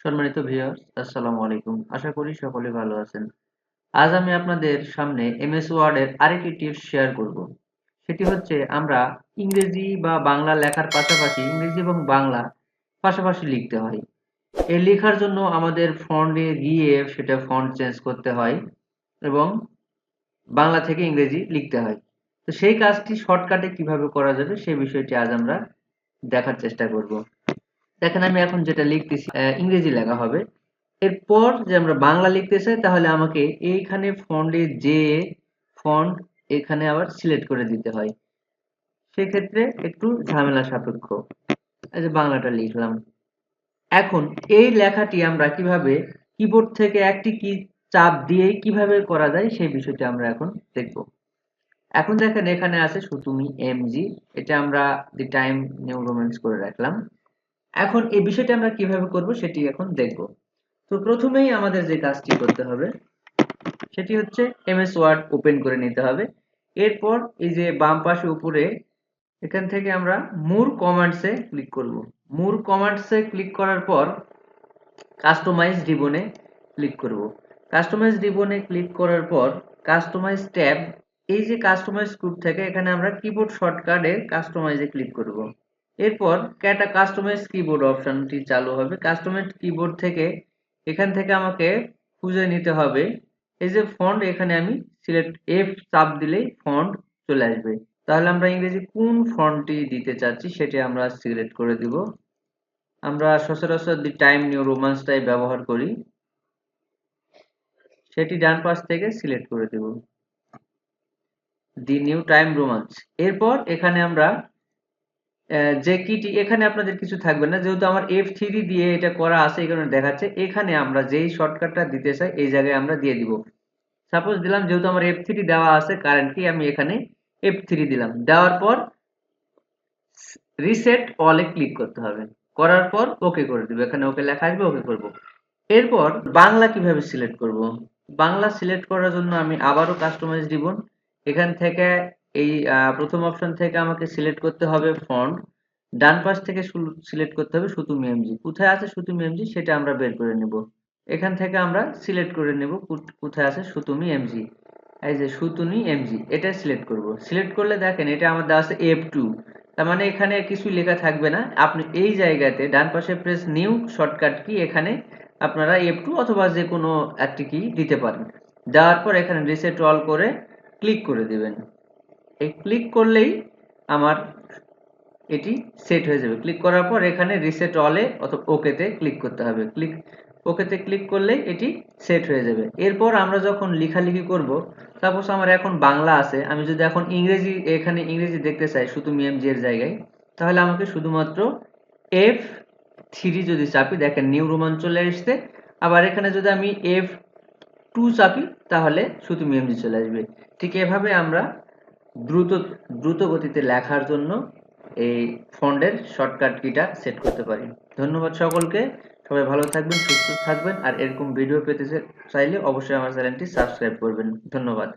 সম্মানিত ভিউয়ার্স আসসালামু আলাইকুম। আশা করি সকলে ভালো আছেন। আজ আমি আপনাদের সামনে এমএস ওয়ার্ডের আরেকটি টিপস শেয়ার করব। সেটি হচ্ছে আমরা ইংরেজি বা বাংলা লেখার পাশাপাশি ইংরেজি এবং বাংলা পাশাপাশি লিখতে হয়। এই লেখার জন্য আমাদের ফন্টে গিয়ে সেটা ফন্ট চেঞ্জ করতে হয় এবং বাংলা থেকে ইংরেজি লিখতে হয়। তো সেই কাজটি শর্টকাটে কীভাবে করা যাবে সেই বিষয়টি আজ আমরা দেখার চেষ্টা করব। দেখেন আমি এখন যেটা লিখতেছি ইংরেজি লেখা হবে। এরপর যে আমরা বাংলা লিখতে চাই, তাহলে আমাকে এইখানে ফন্টে যে ফন্ট এখানে আবার সিলেক্ট করে দিতে হয়। সেক্ষেত্রে একটু ঝামেলা সাপেক্ষ। বাংলাটা লিখলাম। এখন এই লেখাটি আমরা কীভাবে কিবোর্ড থেকে একটি কি চাপ দিয়ে কীভাবে করা যায়, সেই বিষয়টি আমরা এখন দেখব। এখন দেখেন এখানে আছে সুতুমি এমজি এটা আমরা দি টাইম নিউ রোম্যান্স করে রাখলাম। এখন এই বিষয়টা আমরা কীভাবে করব সেটি এখন দেখব। তো প্রথমেই আমাদের যে কাজটি করতে হবে, সেটি হচ্ছে এমএস ওয়ার্ড ওপেন করে নিতে হবে। এরপর এই যে বাম পাশে উপরে, এখান থেকে আমরা মুর কমান্ডসে ক্লিক করব। মুর কমান্ডসে ক্লিক করার পর কাস্টমাইজ রিবনে ক্লিক করব। কাস্টমাইজ রিবনে ক্লিক করার পর কাস্টমাইজ ট্যাব, এই যে কাস্টমাইজ গ্রুপ থেকে এখানে আমরা কিবোর্ড শর্টকাটে কাস্টমাইজে ক্লিক করব। এরপর ক্যাটা কাস্টমাইজ কিবোর্ড অপশনটি চালু হবে। কাস্টমাইজ কিবোর্ড থেকে এখান থেকে আমাকে খুঁজে নিতে হবে। এই যে ফন্ট এখানে আমি সিলেক্ট এফ চাপ দিলেই ফন্ট চলে আসবে। তাহলে আমরা ইংরেজি কোন ফন্টটি দিতে চাচ্ছি সেটি আমরা সিলেক্ট করে দিব। আমরা সচরাচর দি টাইম নিউ রোমান্সটাই ব্যবহার করি। সেটি ডান পাশ থেকে সিলেক্ট করে দেব। The new time romance. এরপর এখানে আমরা যে কিটি এখানে আপনাদের কিছু থাকবে না। যেহেতু আমার এফ থ্রি দিয়ে এটা করা আছে, এই কারণে দেখাচ্ছে। এখানে আমরা যেই শর্টকাটটা দিতে চাই, এই জায়গায় আমরা দিয়ে দিব। সাপোজ দিলাম, যেহেতু আমার এফ থ্রি দেওয়া আছে কারেন্টলি আমি এখানে এফ থ্রি দিলাম। দেওয়ার পর রিসেট অলে ক্লিক করতে হবে। করার পর ওকে করে দিব। এখানে ওকে লেখা আসবে ওকে করব। এরপর বাংলা কীভাবে সিলেক্ট করব? বাংলা সিলেক্ট করার জন্য আমি আবারও কাস্টমাইজ রিবন এখান থেকে এই প্রথম অপশন থেকে আমাকে সিলেক্ট করতে হবে ফন্ট ডান পাশ থেকে সিলেক্ট করতে হবে সুতুমি এমজি কোথায় আছে সুতুমি এমজি সেটা আমরা বের করে নেব। এখান থেকে আমরা সিলেক্ট করে নেব কোথায় আছে সুতুমি এমজি এই যে সুতুনি এমজি এটা সিলেক্ট করব। সিলেক্ট করলে দেখেন এটা আমার দেওয়া আছে এফ টু তার মানে এখানে কিছু লেখা থাকবে না। আপনি এই জায়গাতে ডান পাশে প্রেস নিউ শর্টকাট কি এখানে আপনারা এফ টু অথবা যে কোনো একটি কি দিতে পারেন। দেওয়ার পর এখানে রিসেট অল করে ক্লিক করে দিবেন। এই ক্লিক করলেই আমার এটি সেট হয়ে যাবে। ক্লিক করার পর এখানে রিসেট অলে অথবা ওকেতে ক্লিক করতে হবে। ক্লিক ওকেতে ক্লিক করলেই এটি সেট হয়ে যাবে। এরপর আমরা যখন লেখালেখি করব সাপোজ আমার এখন বাংলা আছে, আমি যদি এখন ইংরেজি, এখানে ইংরেজি দেখতে চাই, শুধু এমজি এর জায়গায়, তাহলে আমাকে শুধুমাত্র এফ থ্রি যদি চাপি, দেখেন নিউ রোমান চলে আসছে আবার এখানে যদি আমি এফ টু চাপি, তাহলে শুধু এমজি চলে আসবে। ঠিক এভাবে আমরা দ্রুত দ্রুত গতিতে লেখার জন্য এই ফন্ডের শর্টকাট কিটা সেট করতে পারি। ধন্যবাদ সকলকে। সবাই ভালো থাকবেন, সুস্থ থাকবেন। আর এরকম ভিডিও পেতে চাইলে অবশ্যই আমার চ্যানেলটি সাবস্ক্রাইব করবেন। ধন্যবাদ।